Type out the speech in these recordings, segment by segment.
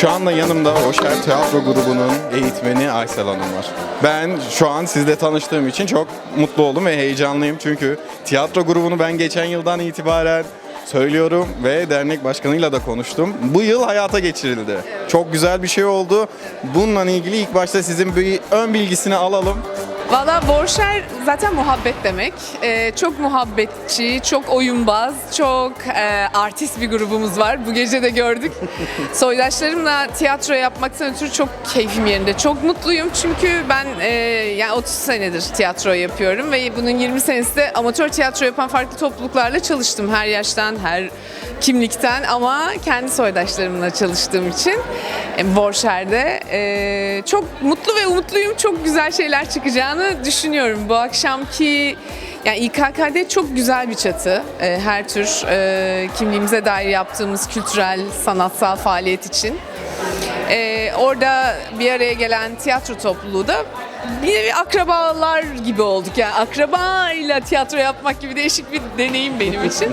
Şu anda yanımda Oşer Tiyatro grubunun eğitmeni Aysel Hanım var. Ben şu an sizle tanıştığım için çok mutlu oldum ve heyecanlıyım. Çünkü tiyatro grubunu ben geçen yıldan itibaren söylüyorum ve dernek başkanıyla da konuştum. Bu yıl hayata geçirildi. Çok güzel bir şey oldu. Bununla ilgili ilk başta sizin bir ön bilgisini alalım. Valla Borşer zaten muhabbet demek. Ee, çok muhabbetçi, çok oyunbaz, çok e, artist bir grubumuz var. Bu gece de gördük. Soydaşlarımla tiyatro yapmaktan ötürü çok keyfim yerinde. Çok mutluyum çünkü ben e, yani 30 senedir tiyatro yapıyorum ve bunun 20 senesi de amatör tiyatro yapan farklı topluluklarla çalıştım. Her yaştan, her kimlikten ama kendi soydaşlarımla çalıştığım için Borşer'de e, çok mutlu ve umutluyum. Çok güzel şeyler çıkacağını düşünüyorum. Bu akşamki yani İKKD çok güzel bir çatı. E, her tür e, kimliğimize dair yaptığımız kültürel, sanatsal faaliyet için. E, orada bir araya gelen tiyatro topluluğu da bir akrabalar gibi olduk. Yani akrabayla tiyatro yapmak gibi değişik bir deneyim benim için.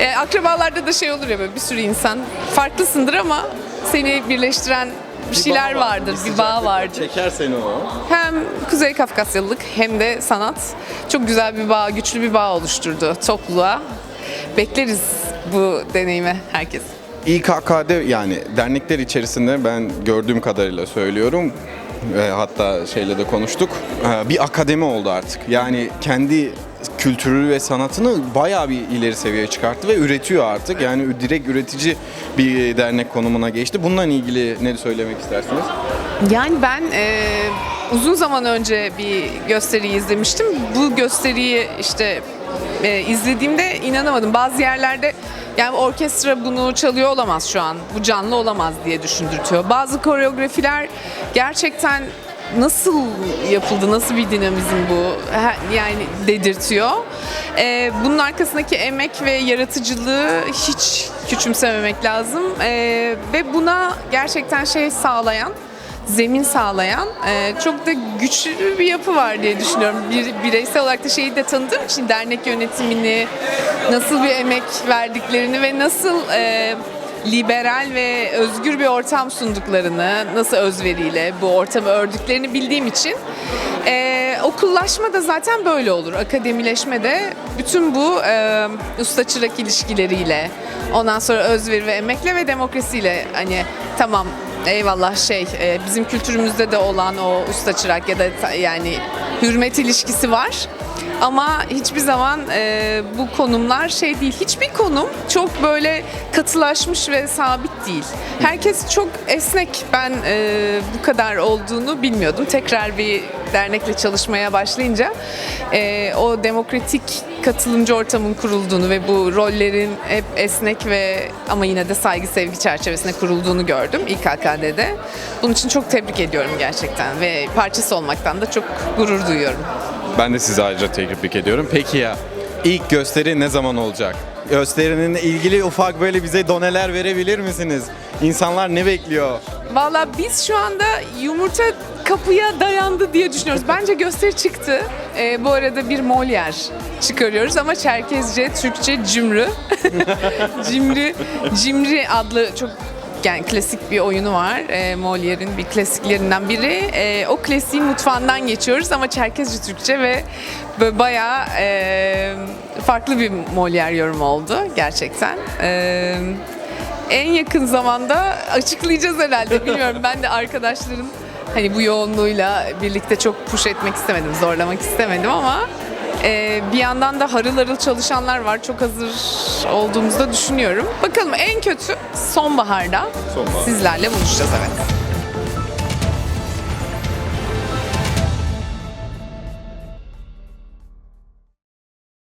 E, akrabalarda da şey olur ya böyle bir sürü insan. Farklısındır ama seni birleştiren bir şeyler vardır, bir bağ vardır. Çeker seni o. Hem Kuzey Kafkasyalılık hem de sanat çok güzel bir bağ, güçlü bir bağ oluşturdu topluluğa. Bekleriz bu deneyime herkes. İKK'de yani dernekler içerisinde ben gördüğüm kadarıyla söylüyorum ve hatta şeyle de konuştuk. Ee, Bir akademi oldu artık. Yani kendi kültürü ve sanatını bayağı bir ileri seviyeye çıkarttı ve üretiyor artık. Yani direkt üretici bir dernek konumuna geçti. Bununla ilgili ne söylemek istersiniz? Yani ben e, uzun zaman önce bir gösteriyi izlemiştim. Bu gösteriyi işte e, izlediğimde inanamadım. Bazı yerlerde yani orkestra bunu çalıyor olamaz şu an. Bu canlı olamaz diye düşündürtüyor. Bazı koreografiler gerçekten nasıl yapıldı, nasıl bir dinamizm bu yani dedirtiyor. E, bunun arkasındaki emek ve yaratıcılığı hiç küçümsememek lazım. E, ve buna gerçekten şey sağlayan zemin sağlayan e, çok da güçlü bir yapı var diye düşünüyorum. Bir, bireysel olarak da şeyi de tanıdığım için dernek yönetimini, nasıl bir emek verdiklerini ve nasıl e, liberal ve özgür bir ortam sunduklarını, nasıl özveriyle bu ortamı ördüklerini bildiğim için e, okullaşma da zaten böyle olur. Akademileşme de bütün bu e, usta çırak ilişkileriyle, ondan sonra özveri ve emekle ve demokrasiyle hani tamam Eyvallah şey e, bizim kültürümüzde de olan o usta çırak ya da yani hürmet ilişkisi var. Ama hiçbir zaman e, bu konumlar şey değil. Hiçbir konum çok böyle katılaşmış ve sabit değil. Herkes çok esnek. Ben e, bu kadar olduğunu bilmiyordum. Tekrar bir dernekle çalışmaya başlayınca e, o demokratik katılımcı ortamın kurulduğunu ve bu rollerin hep esnek ve ama yine de saygı sevgi çerçevesinde kurulduğunu gördüm İKKD'de. Bunun için çok tebrik ediyorum gerçekten ve parçası olmaktan da çok gurur duyuyorum. Ben de sizi ayrıca tebrik ediyorum. Peki ya ilk gösteri ne zaman olacak? Gösterinin ilgili ufak böyle bize doneler verebilir misiniz? İnsanlar ne bekliyor? Valla biz şu anda yumurta kapıya dayandı diye düşünüyoruz. Bence gösteri çıktı. Ee, bu arada bir Molière çıkarıyoruz ama Çerkezce, Türkçe cimri. cimri, cimri adlı çok yani klasik bir oyunu var. E, Molière'in bir klasiklerinden biri. E, o klasiğin mutfağından geçiyoruz ama Çerkezce, Türkçe ve böyle bayağı e, farklı bir Molière yorum oldu gerçekten. E, en yakın zamanda açıklayacağız herhalde. Bilmiyorum ben de arkadaşların hani bu yoğunluğuyla birlikte çok push etmek istemedim, zorlamak istemedim ama e, bir yandan da harıl harıl çalışanlar var. Çok hazır olduğumuzu da düşünüyorum. Bakalım en kötü sonbaharda Sonbahar. sizlerle buluşacağız evet.